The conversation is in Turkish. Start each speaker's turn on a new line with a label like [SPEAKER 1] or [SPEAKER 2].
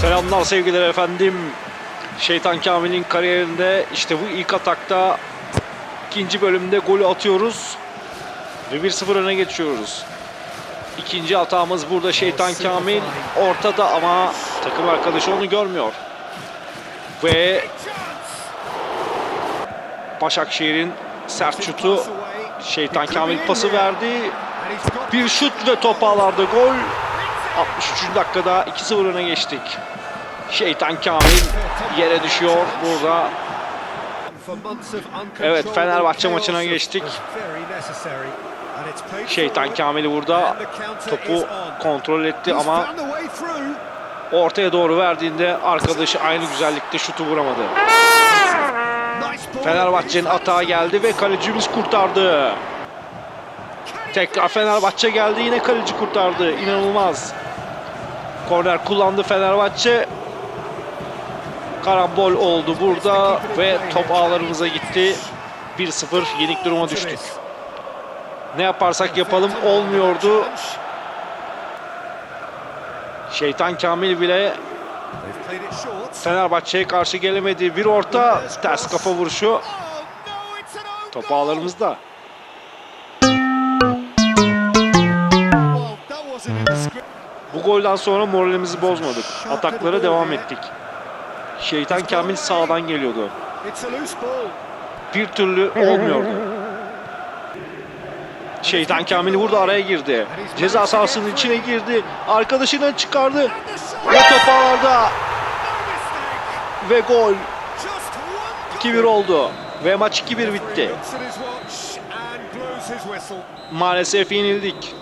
[SPEAKER 1] Selamlar sevgiler efendim. Şeytan Kamil'in kariyerinde işte bu ilk atakta ikinci bölümde golü atıyoruz. Ve 1-0 öne geçiyoruz. İkinci hatamız burada Şeytan Kamil ortada ama takım arkadaşı onu görmüyor. Ve Başakşehir'in sert şutu Şeytan Kamil pası verdi. Bir şut ve top ağlarda gol. 63. dakikada 2-0 öne geçtik. Şeytan Kamil yere düşüyor burada.
[SPEAKER 2] Evet Fenerbahçe maçına geçtik.
[SPEAKER 1] Şeytan Kamil burada topu kontrol etti ama ortaya doğru verdiğinde arkadaşı aynı güzellikte şutu vuramadı. Fenerbahçe'nin atağı geldi ve kalecimiz kurtardı. Tekrar Fenerbahçe geldi yine kaleci kurtardı. İnanılmaz. Korner kullandı Fenerbahçe. Karambol oldu burada ve top ağlarımıza gitti. 1-0 yenik duruma düştük. Ne yaparsak yapalım olmuyordu. Şeytan Kamil bile Fenerbahçe'ye karşı gelemedi. Bir orta ters kafa vuruşu. Top ağlarımızda. Bu golden sonra moralimizi bozmadık. Ataklara devam ettik. Şeytan Kamil sağdan geliyordu. Bir türlü olmuyordu. Şeytan Kamil burada araya girdi. Ceza sahasının içine girdi. Arkadaşını çıkardı. Ve top ağlarda. Ve gol. 2-1 oldu. Ve maç 2-1 bitti. Maalesef yenildik.